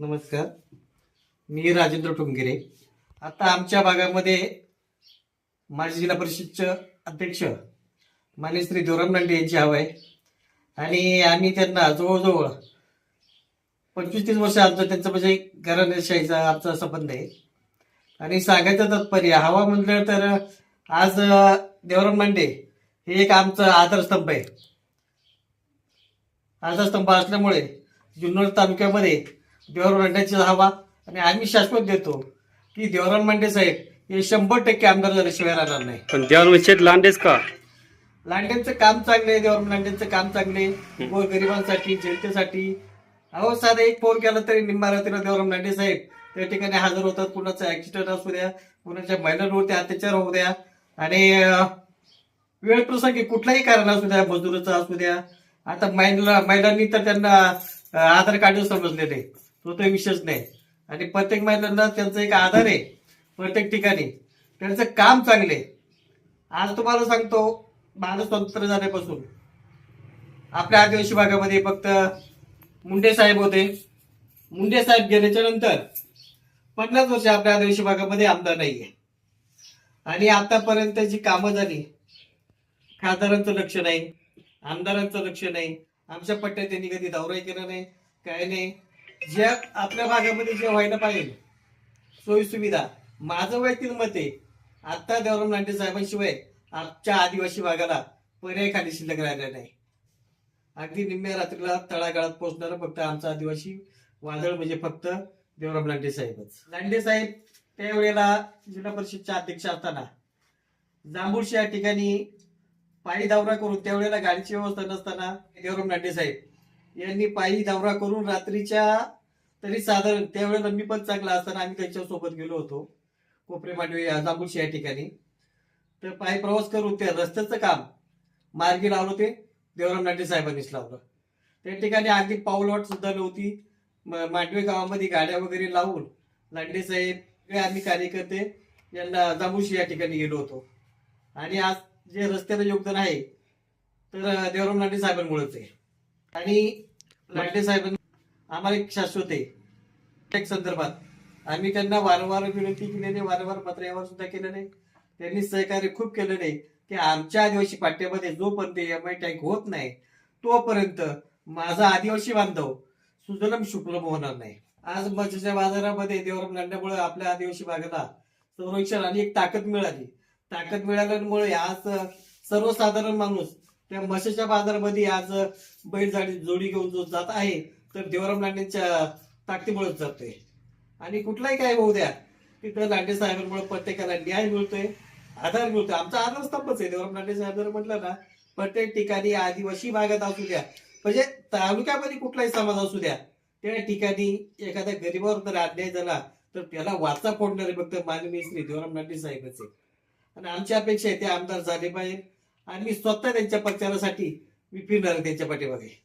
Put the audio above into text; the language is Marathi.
नमस्कार. मी राजेंद्र टुंगिरे आता आमच्या भागामध्ये माजी जिल्हा परिषदचे अध्यक्ष मान्य श्री देवराम लांडे यांची हवं आहे. आणि आम्ही त्यांना जवळजवळ पंचवीस तीस वर्ष आमचं त्यांचं म्हणजे घराण्याशाहीचा आमचा संबंध आहे. आणि सांगायचं तात्पर्य हवा म्हटलं तर आज देवराम लांडे हे एक आमचं आधारस्तंभ आहे. आधारस्तंभ असल्यामुळे जुन्नर तालुक्यामध्ये देवराम लांडेची हवा आणि आम्ही शाश्वत देतो की देवराम लांडे साहेब हे शंभर टक्के आमदार झाल्याशिवाय राहणार नाही. पण देवाला लांडेच का? लांडेंचं काम चांगले देवराम लांडेंचं काम चांगले गोर गरिबांसाठी जनतेसाठी. अहो साधा एक फोन केला तरी निम्मा रात्रीला देवराम लांडे साहेब त्या ठिकाणी हजर होतात. कुणाचा ऍक्सिडेंट असू द्या कुणाच्या महिलांवरती अत्याचार होऊ द्या. आणि वेळ प्रसंगी कुठलाही कारण असू द्या मजुराचा असू द्या. आता महिला महिलांनी तर त्यांना आधार कार्ड समजले नाही तो तर विषयच नाही. आणि प्रत्येक महिलांना त्यांचा एक आधार आहे प्रत्येक ठिकाणी. त्यांचं काम चांगले आज तुम्हाला सांगतो भारत स्वतंत्र झाल्यापासून. आपल्या आदिवासी भागामध्ये फक्त मुंडे साहेब होते. मुंडे साहेब गेल्याच्यानंतर पन्नास वर्ष आपल्या आदिवासी भागामध्ये आमदार नाहीये. आणि आतापर्यंत जी कामं झाली खासदारांचं लक्ष नाही आमदारांचं लक्ष नाही. आमच्या पट्ट्यात त्यांनी कधी दौराही केला नाही काय नाही. ज्या आपल्या भागामध्ये जे व्हायला पाहिजे सोयी सुविधा माझं वैयक्तिक मत आहे आता देवराम लांडे साहेबांशिवाय आमच्या आदिवासी भागाला पर्याय खाली शिल्लक राहिला नाही. अगदी निम्म्या रात्रीला तळागाळात पोहोचणार फक्त आमचा आदिवासी वादळ म्हणजे फक्त देवराम लांडे साहेबच. लांडे साहेब त्यावेळेला जिल्हा परिषदच्या अध्यक्ष असताना जांभूळशी या ठिकाणी पायी दौरा करून त्यावेळेला गाडीची व्यवस्था नसताना देवराम लांडे साहेब यांनी पायी दौरा करून रात्रीच्या तरी साधारण त्यावेळेला मी पण चांगला असताना आम्ही त्यांच्यासोबत गेलो होतो कोपरे मांडवी या जांभूळशी या ठिकाणी. तर पायी प्रवास करून त्या रस्त्याचं काम मार्गी लावलं ते देवराम नाटे साहेबांनीच लावलं. त्या ठिकाणी अगदी पाऊलवाट सुद्धा नव्हती. म- मांडवे गावामध्ये गाड्या वगैरे लावून लांडे साहेब आम्ही कार्यकर्ते यांना जांभूळशी या ठिकाणी गेलो होतो. आणि आज जे रस्त्याला योगदान आहे तर देवराम लांडे साहेबांमुळेच आहे. आणि लांडे साहेबांनी आम्हाला एक शाश्वत आहे. एक संदर्भात. आम्ही त्यांना वारंवार विनंती केलेली वारंवार पत्र्यावर सुद्धा केलं नाही त्यांनी सहकार्य खूप केलं नाही की आमच्या आदिवासी पाट्यामध्ये जोपर्यंत एम आय टँक होत नाही तोपर्यंत माझा आदिवासी बांधव सुजलम शुक्लम होणार नाही. आज मच्छीच्या बाजारामध्ये देवराम लांड्यामुळे आपल्या आदिवासी भागाला संरक्षण आणि एक ताकद मिळाली. ताकद मिळाल्यामुळे आज सर्वसाधारण माणूस त्या म्हशीच्या बाजारामध्ये आज बैलजाडी जोडी घेऊन जो जात आहे तर देवराम लांडेंच्या ताकदीमुळेच जातोय. आणि कुठलाही काय होऊ द्या तिथं लांडे साहेबांमुळे प्रत्येकाला न्याय मिळतोय आधार मिळतोय. आमचा आधारस्तंभच आहे. देवराम लांडे साहेब जर म्हटलं ना प्रत्येक ठिकाणी आदिवासी भागात असू द्या म्हणजे तालुक्यामध्ये कुठलाही समाज असू द्या त्या ठिकाणी एखाद्या गरीबावर जर अन्याय झाला तर त्याला वाचा फोडणारे फक्त माननीय श्री देवराम लांडे साहेबच आहे. आणि आमची अपेक्षा आहे ते आमदार झाले पाहिजे. आणि मी स्वतः त्यांच्या प्रचारासाठी मी फिरणार त्यांच्या पाठीमागे.